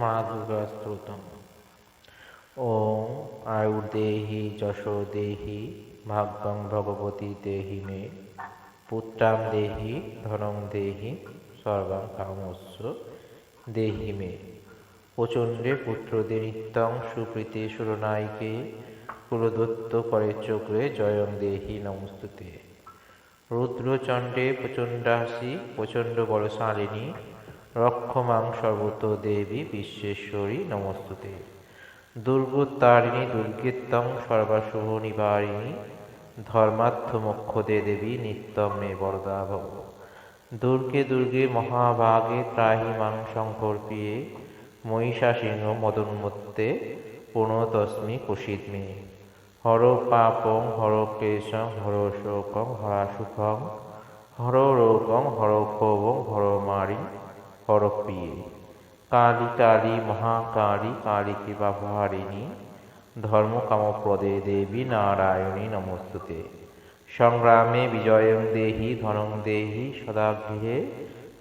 মা দুর্গা স্তোত্রম ওম আয়ুর্দেহি যশো দেহি ভাগ্যং ভগবতী দেহি মে পুত্রাং দেহি ধনং দেহি সর্বাং কামস্য দেহি মে প্রচণ্ডে পুত্রদের নিত্যং সুপ্রীতি সুরনায়িকে কুলদত্ত করে চক্রে জয়ং দেহি নমস্তুতে রুদ্রচণ্ডে প্রচণ্ডাসী প্রচণ্ড বলশালিনী রক্ষমাং সর্বত দেবী বিশ্বেশ্বরী নমস্তুতে। দুর্গোত্তারিণী দুর্গেত্তং সর্বাশুভ নিবারিণী ধর্মার্থ মোক্ষদে দেবী নিত্যম মে বরদা ভব দুর্গে দুর্গে মহাভাগে ত্রাহি মাং শঙ্কর্পিয়ে মহিষা সিংহ মদন্মত্তে পুনতস্মি কুশিত মে হর পাপং হর ক্লেশং হর শোকং হরা সুখং হর রোগং হর ক্ষোভং হর মারি। হর প্রিয়ে কালী কালী মহাকালী কালী কৃপাভারিণী ধর্মকামপ্রদে দেবী নারায়ণী নমস্তুতে। সংগ্রামে বিজয়ং দেহি, ধনং দেহি সদা গৃহে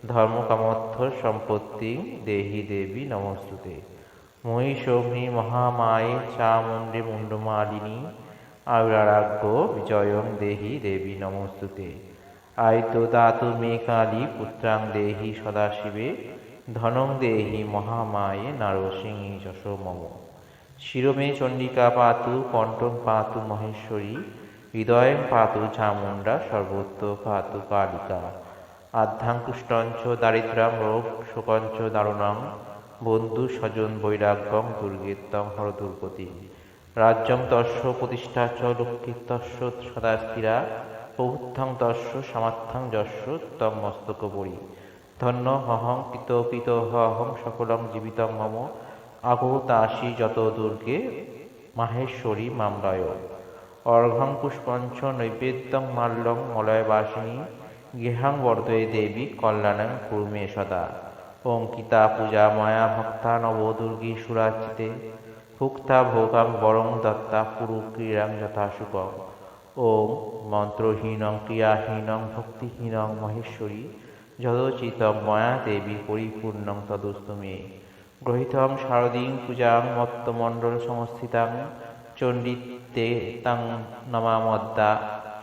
ধর্মকামর্থ সম্পত্তি দেহি দেবী নমস্তুতে। মহিষগ্নি মহামায়ে চামুণ্ডে মুণ্ডমালিনী, আবিরারাজ্ঞ বিজয়ং দেহি দেবী নমস্তুতে। আয়ত দাতু মে কালী পুত্রাং দেহি সদাশিবে, ধনং দেহি মহামায়ে নারসিংহী যশো মম শিরমে চণ্ডিকা পাতু কণ্ঠং পাতু মহেশ্বরী, হৃদয়ং পাতু চামুণ্ডা সর্বত্র পাতু কালিকা। আধ্যাঙ্কুষ্টঞ্চ দারিদ্রাম রোগ শোকঞ্চ দারুণাং বন্ধু স্বজন বৈরাগ্যং দুর্গেত্তং হর দুর্গতি রাজ্যং তস্য প্রতিষ্ঠা চ লক্ষ্মীতস্য সদা স্থিরা প্রভুত্থাং তস্য সামার্থাং যস্য তং মস্তক বড়ি ধন্য হহং পিত হহং সকলং জীবিতং মম আগতাসি যত দুর্গে, মাহেশ্বরী মামলায় অর্ঘং পুষ্পঞ্চ, নৈবেদ্যং মাল্যং মলয়বাসিনী, গৃহাং বর্ধয়ে দেবী, কল্যাণং কুর্মে সদা। অঙ্কিতা পূজা মায়া ভক্তা নবদুর্গী সুরাচিতে ভুক্তা ভোগাং বরং দত্তা পুরু ক্রীড়াং যথা সুখং ওম মন্ত্রহীনং ক্রিয়াহীনং ভক্তিহীনং মহেশ্বরী যদোচিতং ময়া দেবী পরিপূর্ণং তদস্তু মে। গ্রহিতং শারদীং পূজাং মত্তমণ্ডল সংস্থিতাং চণ্ডিতে তাং নমামদ্দা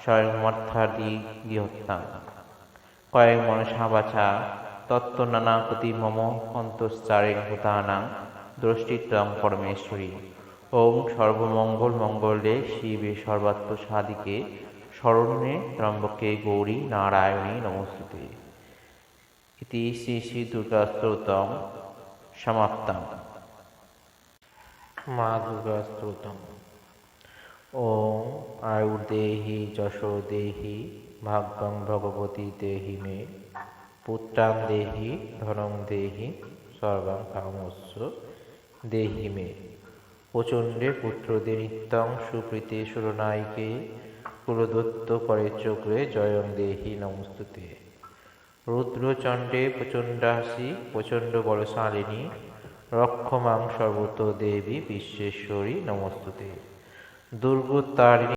স্বয়ংমর্থাদি গৃহত্তাং। কয়েক মনসা বাছা তত্ত্ব নানাকতি মম অন্তশ্চারে ভূতানাং দ্রষ্টিত্বং পরমেশ্বরী। ওম সর্বমঙ্গল মঙ্গলে শিবে সর্বাত্ম সাদিকে শরণ্যে ত্রম্বকে গৌরী নারায়ণী নমস্তুতে। ইতি শ্রী শ্রী দুর্গাস্তোতম সমাপ্তম। মা দুর্গা স্তোতম ওম আয়ুর্দেহি যশো দেহি, ভাগ্যং ভগবতী দেহি মে, পুত্রাং দেহি ধনং দেহি সর্বাং কামস্য দেহি মে। প্রচণ্ডে পুত্রদের নিত্যং সুপ্রীতি সুরনায়িকে কুলদত্ত করে চক্রে জয়ং দেহি নমস্তুতে। রুদ্রচণ্ডে প্রচণ্ডাসি, প্রচণ্ড বলশালিনী, রক্ষমাং সর্বত দেবী বিশ্বেশ্বরী নমস্তুতে। দুর্গোত্তারিণী